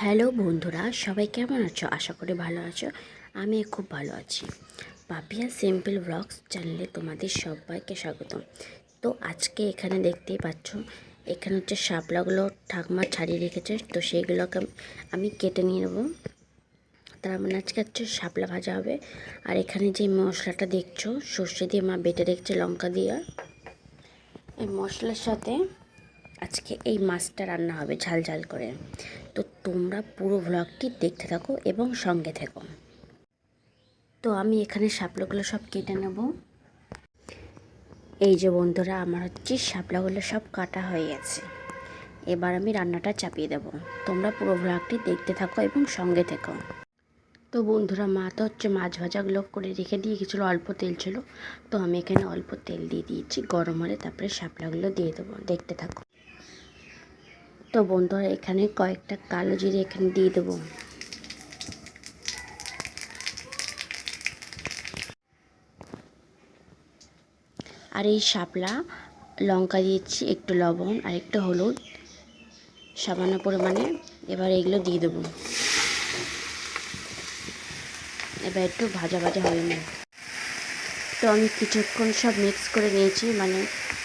Hello বন্ধুরা, সবাই কেমন আছো? আশা করি ভালো আছো। আমি খুব ভালো আছি। পাপিয়া সিম্পল ব্লগস চ্যানেলে তোমাদের সবাইকে স্বাগতম। তো আজকে এখানে দেখতেই পাচ্ছ, এখানে হচ্ছে শাপলাগুলো ঠাকমা ছাড়িয়ে রেখেছে। তো সেইগুলোকে আমি- কেটে নিয়ে নেব। তার মানে আজকে হচ্ছে শাপলা ভাজা হবে। আর এখানে যে মশলাটা দেখছ, সর্ষে দিয়ে মা বেটে রেখেছে লঙ্কা দিয়ে। এই মশলার সাথে আজকে এই মাছটা রান্না হবে ঝাল ঝাল করে। তো তোমরা পুরো ভ্লগটি দেখতে থাকো এবং সঙ্গে থেকো। তো আমি এখানে শাপলাগুলো সব কেটে নেব। এই যে বন্ধুরা, আমার হচ্ছে শাপলাগুলো সব কাটা হয়ে গেছে। এবার আমি রান্নাটা চাপিয়ে দেব। তোমরা পুরো ভ্লগটি দেখতে থাকো এবং সঙ্গে থেকো। তো বন্ধুরা, মা তো হচ্ছে মাছ ভাজাগুলো করে রেখে দিয়ে গেছিল অল্প তেল ছিল। তো আমি এখানে অল্প তেল দিয়ে দিয়েছি, গরম হলে তারপরে শাপলাগুলো দিয়ে দেবো। দেখতে থাকো। তো বন্ধুরা, এখানে কয়েকটা কালো জিরে এখানে দিয়ে দেবো। আর এই শাপলা, লঙ্কা দিয়েছি, একটু লবণ আর একটু হলুদ, সামান্য পরিমাণে। এবার এগুলো দিয়ে দেবো। এবার একটু ভাজা ভাজা হয়ে নেব তো আমি কিছুক্ষণ সব মিক্স করে নিয়েছি মানে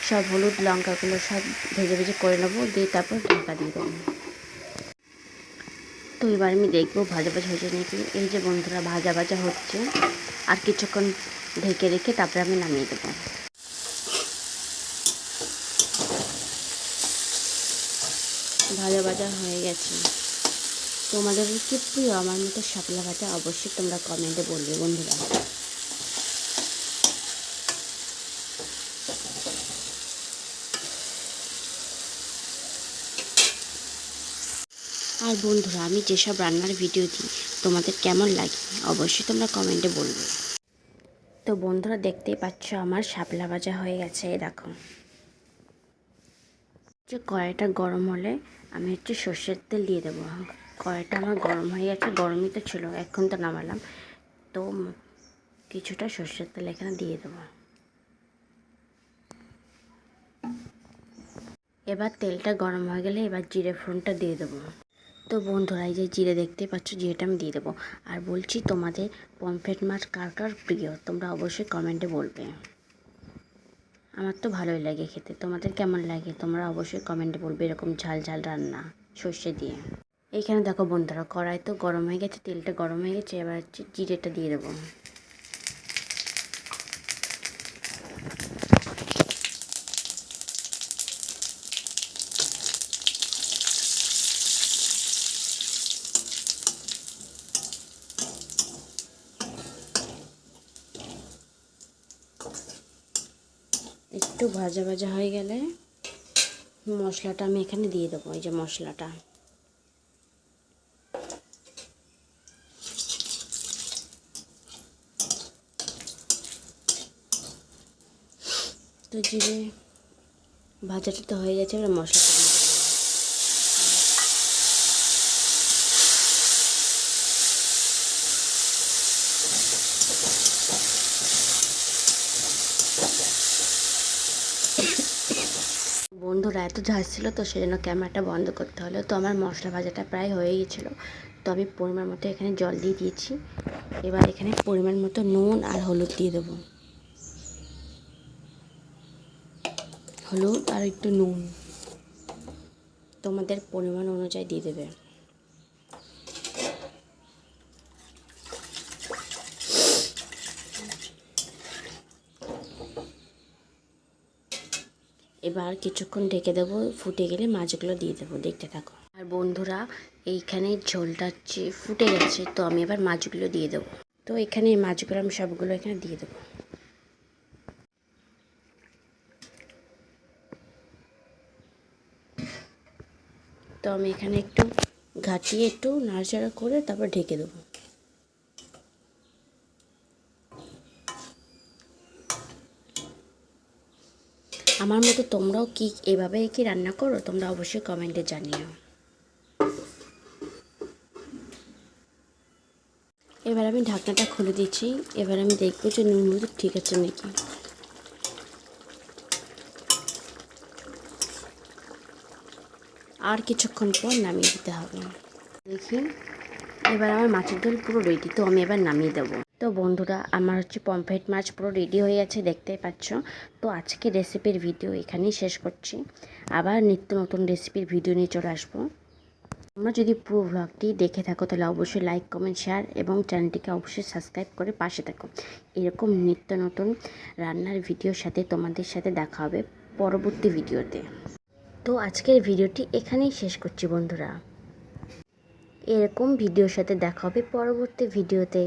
সব হলুদ লঙ্কাগুলো সব ভেজে ভেজে করে নেব, দিয়ে তারপর ঢাকা দিয়ে দেবো। তো এবার আমি দেখব ভাজা ভাজা হয়েছে নাকি। এই যে বন্ধুরা, ভাজা ভাজা হচ্ছে। আর কিছুক্ষণ ঢেকে রেখে তারপরে আমি নামিয়ে দেবো। ভাজা ভাজা হয়ে গেছে। তোমাদের কি প্রিয়? আমার মতো শাপলা ভাজা অবশ্যই তোমরা কমেন্টে বলবে বন্ধুরা। আর বন্ধুরা, আমি যেসব রান্নার ভিডিও দিই, তোমাদের কেমন লাগে? অবশ্যই তোমরা কমেন্টে বলবে। তো বন্ধুরা, দেখতেই পাচ্ছ আমার শাপলা ভাজা হয়ে গেছে দেখো। যে কড়াইটা গরম হলে আমি হচ্ছে সর্ষের তেল দিয়ে দেবো। কড়াইটা আমার গরম হয়ে গেছে, গরমই তো ছিল, এখন তো নামালাম। তো কিছুটা সর্ষের তেল এখানে দিয়ে দেবো। এবার তেলটা গরম হয়ে গেলে এবার জিরে ফোড়নটা দিয়ে দেবো। তো বন্ধুরা, এই যে জিরে দেখতে পাচ্ছ, জিরেটা আমি দিয়ে দেবো। আর বলছি তোমাদের পমফ্রেট মাছ কার কার প্রিয়, তোমরা অবশ্যই কমেন্টে বলবে। আমার তো ভালোই লাগে খেতে। তোমাদের কেমন লাগে? তোমরা অবশ্যই কমেন্টে বলবে এরকম ঝাল ঝাল রান্না সর্ষে দিয়ে। এইখানে দেখো বন্ধুরা, কড়াই তো গরম হয়ে গেছে, তেলটা গরম হয়ে গেছে, এবার হচ্ছে জিরেটা দিয়ে দেবো। একটু ভাজা ভাজা হয়ে গেলে মশলাটা আমি এখানে দিয়ে দেবো, এই যে মশলাটা। তো জিরে ভাজাটা তো হয়ে গেছে, এবার মশলাটা দিয়ে দেবো। বন্ধুরা, এত ঝাঁজ ছিল তো সেই জন্য ক্যামেরাটা বন্ধ করতে হলো। তো আমার মশলা ভাজাটা প্রায় হয়ে গেছিল। তো আমি পরিমাণ মতো এখানে জল দিয়ে দিয়েছি। এবার এখানে পরিমাণ মতো নুন আর হলুদ দিয়ে দেবো। হলুদ আর একটু নুন। তোমাদের পরিমাণ অনুযায়ী দিয়ে দেবে। এবার কিছুক্ষণ ঢেকে দেবো, ফুটে গেলে মাছগুলো দিয়ে দেবো, দেখতে থাকো। আর বন্ধুরা, এইখানে ঝোলটা হচ্ছে ফুটে গেছে, তো আমি এবার মাছগুলো দিয়ে দেবো। তো এখানে এই মাছগুলো আমি সবগুলো এখানে দিয়ে দেবো। তো আমি এখানে একটু ঘাটিয়ে একটু নাড়াচাড়া করে তারপর ঢেকে দেবো। আমার মতো তোমরাও কি এভাবে কি রান্না করো? তোমরা অবশ্যই কমেন্টে জানিও। এবার আমি ঢাকনাটা খুলে দিচ্ছি। এবার আমি দেখব যে নুন হলুদ ঠিক আছে নাকি। আর কিছুক্ষণ পর নামিয়ে দিতে হবে। দেখি, এবার আমার মাছের ঝোল পুরো রেডি তো আমি এবার নামিয়ে দেবো। তো বন্ধুরা, আমার হচ্ছে পমফ্রেট মাছ পুরো রেডি হয়ে আছে, দেখতেই পাচ্ছ। তো আজকে রেসিপির ভিডিও এখানেই শেষ করছি। আবার নিত্য নতুন রেসিপির ভিডিও নিয়ে চলে আসব। তোমরা যদি পুরো ব্লগটি দেখে থাকো, তাহলে অবশ্যই লাইক কমেন্ট শেয়ার এবং চ্যানেলটিকে অবশ্যই সাবস্ক্রাইব করে পাশে থাকো। এরকম নিত্য নতুন রান্নার ভিডিওর সাথে তোমাদের সাথে দেখা হবে পরবর্তী ভিডিওতে তো আজকের ভিডিওটি এখানেই শেষ করছি বন্ধুরা। এরকম ভিডিওর সাথে দেখা হবে পরবর্তী ভিডিওতে